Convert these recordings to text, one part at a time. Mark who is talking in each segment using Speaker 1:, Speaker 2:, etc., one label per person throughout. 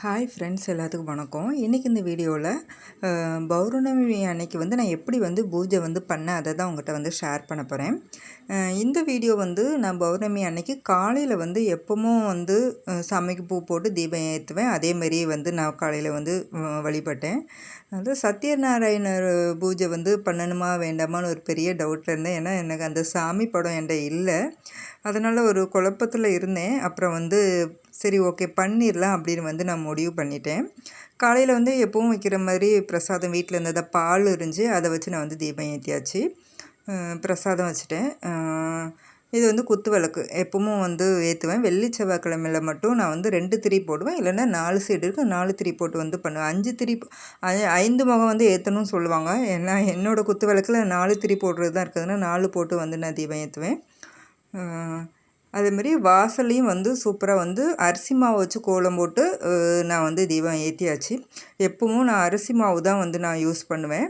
Speaker 1: Hi friends எல்லாத்துக்கும் வணக்கம். இன்றைக்கி இந்த வீடியோவில் பௌர்ணமி அன்னைக்கு வந்து நான் எப்படி வந்து பூஜை வந்து பண்ணேன் அதை தான் உங்கள்கிட்ட வந்து ஷேர் பண்ண போகிறேன் இந்த வீடியோ வந்து நான் பௌர்ணமி அன்னைக்கு காலையில் வந்து எப்பவும் வந்து சாமிக்கு பூ போட்டு தீபம் ஏற்றுவேன் அதேமாரி வந்து நான் காலையில் வந்து வழிபட்டேன். அது சத்யநாராயணர் பூஜை வந்து பண்ணணுமா வேண்டாமான்னு ஒரு பெரிய டவுட்டில் இருந்தேன். ஏன்னா எனக்கு அந்த சாமி படம் என்கிட்ட இல்லை. அதனால் ஒரு குழப்பத்தில் இருந்தேன். அப்புறம் வந்து சரி ஓகே பண்ணிடலாம் அப்படின்னு வந்து நான் முடிவு பண்ணிட்டேன். காலையில் வந்து எப்பவும் வைக்கிற மாதிரி பிரசாதம் வீட்டில் இருந்ததை பால் இருந்துச்சு அதை வச்சு நான் வந்து தீபம் ஏற்றியாச்சு பிரசாதம் வச்சுட்டேன். இது வந்து குத்து விளக்கு. எப்பவும் வந்து ஏற்றுவேன் வெள்ளி செவ்வாய்க்கிழமையில் மட்டும் நான் வந்து ரெண்டு திரி போடுவேன். இல்லைன்னா நாலு சைடு இருக்கும் நாலு திரி போட்டு வந்து பண்ணுவேன். அஞ்சு திரி ஐந்து முகம் வந்து ஏற்றணும்னு சொல்லுவாங்க. ஏன்னா என்னோடய குத்து விளக்கில் நாலு திரி போடுறது தான் இருக்குதுன்னா நாலு போட்டு வந்து நான் தீபம் ஏற்றுவேன் அதேமாரி வாசல்லையும் வந்து சூப்பராக வந்து அரிசி மாவு வச்சு கோலம் போட்டு நான் வந்து தீபம் ஏற்றியாச்சு எப்பவும் நான் அரிசி மாவு தான் வந்து நான் யூஸ் பண்ணுவேன்.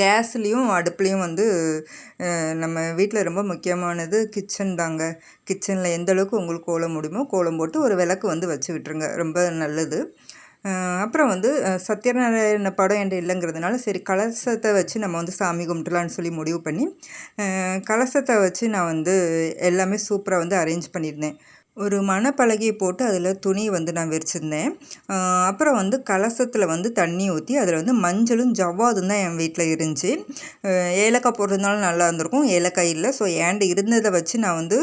Speaker 1: கேஸ்லேயும் அடுப்புலேயும் வந்து நம்ம வீட்டில் ரொம்ப முக்கியமானது கிச்சன் தாங்க. கிச்சனில் எந்த அளவுக்கு உங்களுக்கு கோலம் முடியுமோ கோலம் போட்டு ஒரு விளக்கு வந்து வச்சு விட்டுருங்க. ரொம்ப நல்லது. அப்புறம் வந்து சத்யநாராயண படம் என்ற இல்லைங்கிறதுனால சரி கலசத்தை வச்சு நம்ம வந்து சாமி கும்பிட்டுலான்னு சொல்லி முடிவு பண்ணி கலசத்தை வச்சு நான் வந்து எல்லாமே சூப்பராக வந்து அரேஞ்ச் பண்ணியிருந்தேன். ஒரு மணப்பலகையை போட்டு அதில் துணி வந்து நான் விரிச்சிருந்தேன். அப்புறம் வந்து கலசத்தில் வந்து தண்ணி ஊற்றி அதில் வந்து மஞ்சளும் ஜவ்வாதும் தான் என் வீட்டில் இருந்துச்சு. ஏலக்காய் போட்டிருந்தாலும் நல்லா இருந்திருக்கும். ஏலக்காய் இல்லை. ஸோ ஏண்டு இருந்ததை வச்சு நான் வந்து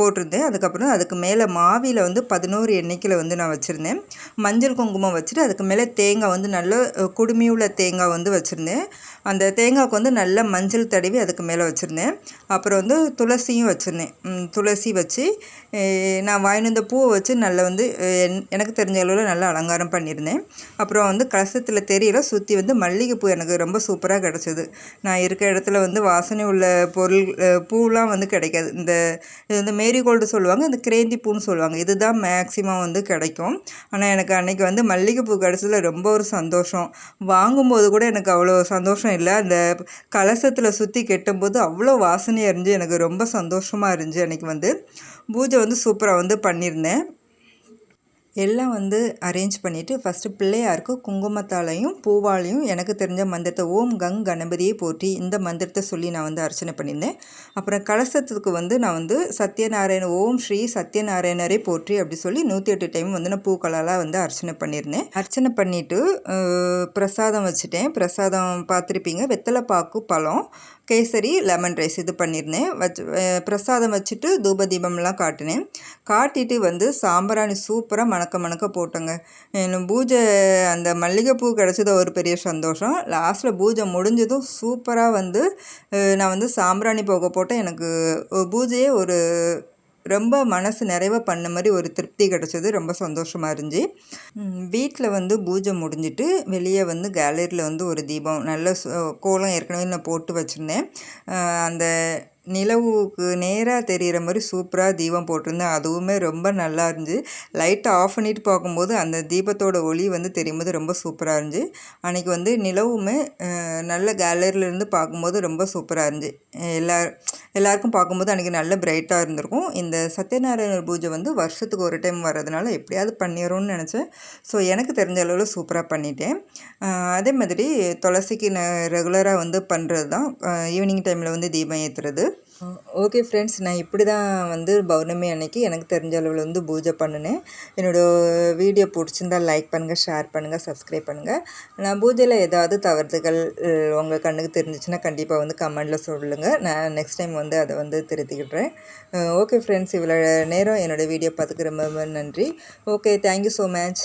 Speaker 1: போட்டிருந்தேன். அதுக்கப்புறம் அதுக்கு மேலே மாவியில் வந்து பதினோரு எண்ணிக்கையில் வந்து நான் வச்சுருந்தேன். மஞ்சள் குங்குமம் வச்சுட்டு அதுக்கு மேலே தேங்காய் வந்து நல்ல குடுமியுள்ள தேங்காய் வந்து வச்சுருந்தேன். அந்த தேங்காய்க்கு வந்து நல்ல மஞ்சள் தடவி அதுக்கு மேலே வச்சுருந்தேன். அப்புறம் வந்து துளசியும் வச்சுருந்தேன். துளசி வச்சு நான் வாங்கிட்டு வந்த பூவை வச்சு நல்லா வந்து எனக்கு தெரிஞ்ச அளவில் நல்லா அலங்காரம் பண்ணியிருந்தேன். அப்புறம் வந்து கலசத்தில் தெரியல சுற்றி வந்து மல்லிகைப்பூ எனக்கு ரொம்ப சூப்பராக கிடச்சிது. நான் இருக்க இடத்துல வந்து வாசனை உள்ள பொருள் பூலாம் வந்து கிடைக்காது. இந்த இது வந்து மேரிகோல்டு சொல்லுவாங்க இந்த கிரேந்தி பூன்னு சொல்லுவாங்க. இதுதான் மேக்ஸிமம் வந்து கிடைக்கும். ஆனால் எனக்கு அன்றைக்கி வந்து மல்லிகைப்பூ கிடச்சதுல ரொம்ப ஒரு சந்தோஷம். வாங்கும்போது கூட எனக்கு அவ்வளோ சந்தோஷம் இல்லை. அந்த கலசத்தில் சுற்றி கெட்டும்போது அவ்வளோ வாசனையாக இருந்துச்சு. எனக்கு ரொம்ப சந்தோஷமாக இருந்துச்சு அன்றைக்கி வந்து. பூஜை வந்து சூப்பராக வந்து பண்ணியிருந்தேன். எல்லாம் வந்து அரேஞ்ச் பண்ணிவிட்டு ஃபஸ்ட்டு பிள்ளையாருக்கு குங்குமத்தாலையும் பூவாலையும் எனக்கு தெரிஞ்ச மந்திரத்தை ஓம் கங் கணபதியை போற்றி இந்த மந்திரத்தை சொல்லி நான் வந்து அர்ச்சனை பண்ணியிருந்தேன். அப்புறம் கலசத்துக்கு வந்து நான் வந்து சத்யநாராயண ஓம் ஸ்ரீ சத்யநாராயணரை போற்றி அப்படி சொல்லி நூற்றி எட்டு டைம் வந்து நான் பூக்களாலாம் வந்து அர்ச்சனை பண்ணியிருந்தேன். அர்ச்சனை பண்ணிவிட்டு பிரசாதம் வச்சுட்டேன். பிரசாதம் பார்த்துருப்பீங்க வெத்தலை பாக்கு பழம் கேசரி லெமன் ரைஸ் இது பண்ணியிருந்தேன் வச்சு பிரசாதம் வச்சுட்டு தூப தீபம்லாம் காட்டினேன். காட்டிட்டு வந்து சாம்பிராணி சூப்பராக மணக்க மணக்க போட்டோங்க. பூஜை அந்த மல்லிகைப்பூ கிடச்சது ஒரு பெரிய சந்தோஷம். லாஸ்ட்டில் பூஜை முடிஞ்சதும் சூப்பராக வந்து நான் வந்து சாம்பிராணி போக போட்டேன். எனக்கு பூஜையே ஒரு ரொம்ப மனசு நிறைவாக பண்ண மாதிரி ஒரு திருப்தி கிடச்சது. ரொம்ப சந்தோஷமாக இருந்துச்சு. வீட்டில் வந்து பூஜை முடிஞ்சிட்டு வெளியே வந்து கேலரியில் வந்து ஒரு தீபம் நல்ல கோலம் ஏற்கனவே நான் போட்டு வச்சுருந்தேன். அந்த நிலவுக்கு நேராக தெரிகிற மாதிரி சூப்பராக தீபம் போட்டிருந்தேன். அதுவுமே ரொம்ப நல்லா இருந்துச்சு. லைட்டை ஆஃப் பண்ணிட்டு பார்க்கும்போது அந்த தீபத்தோட ஒளி வந்து தெரியும் போது ரொம்ப சூப்பராக இருந்துச்சு. அன்றைக்கி வந்து நிலவுமே நல்ல கேலரியிலேருந்து பார்க்கும்போது ரொம்ப சூப்பராக இருந்துச்சு. எல்லா எல்லாருக்கும் பார்க்கும்போது அன்றைக்கி நல்ல பிரைட்டாக இருந்திருக்கும். இந்த சத்யநாராயணர் பூஜை வந்து வருஷத்துக்கு ஒரு டைம் வர்றதுனால எப்படியாவது பண்ணிடும்னு நினச்சேன். ஸோ எனக்கு தெரிஞ்ச அளவில் சூப்பராக பண்ணிட்டேன். அதே மாதிரி துளசிக்கு நான் ரெகுலராக வந்து பண்ணுறது தான் ஈவினிங் டைமில் வந்து தீபம் ஏற்றுறது ஓகே ஃப்ரெண்ட்ஸ் நான் இப்படி தான் வந்து பௌர்ணமி அன்னைக்கு எனக்கு தெரிஞ்ச அளவில் வந்து பூஜை பண்ணினேன். என்னோடய வீடியோ பிடிச்சிருந்தால் லைக் பண்ணுங்கள் ஷேர் பண்ணுங்கள் சப்ஸ்கிரைப் பண்ணுங்கள் நான் பூஜையில் ஏதாவது தவறுதுகள் உங்கள் கண்ணுக்கு தெரிஞ்சிச்சுன்னா கண்டிப்பாக வந்து கமெண்டில் சொல்லுங்கள் நான் நெக்ஸ்ட் டைம் வந்து அதை வந்து திருத்திக்கிட்டுறேன் ஓகே ஃப்ரெண்ட்ஸ் இவ்வளோ நேரம் என்னோடய வீடியோ பார்த்துக்கு ரொம்ப ரொம்ப நன்றி. Okay thank you so much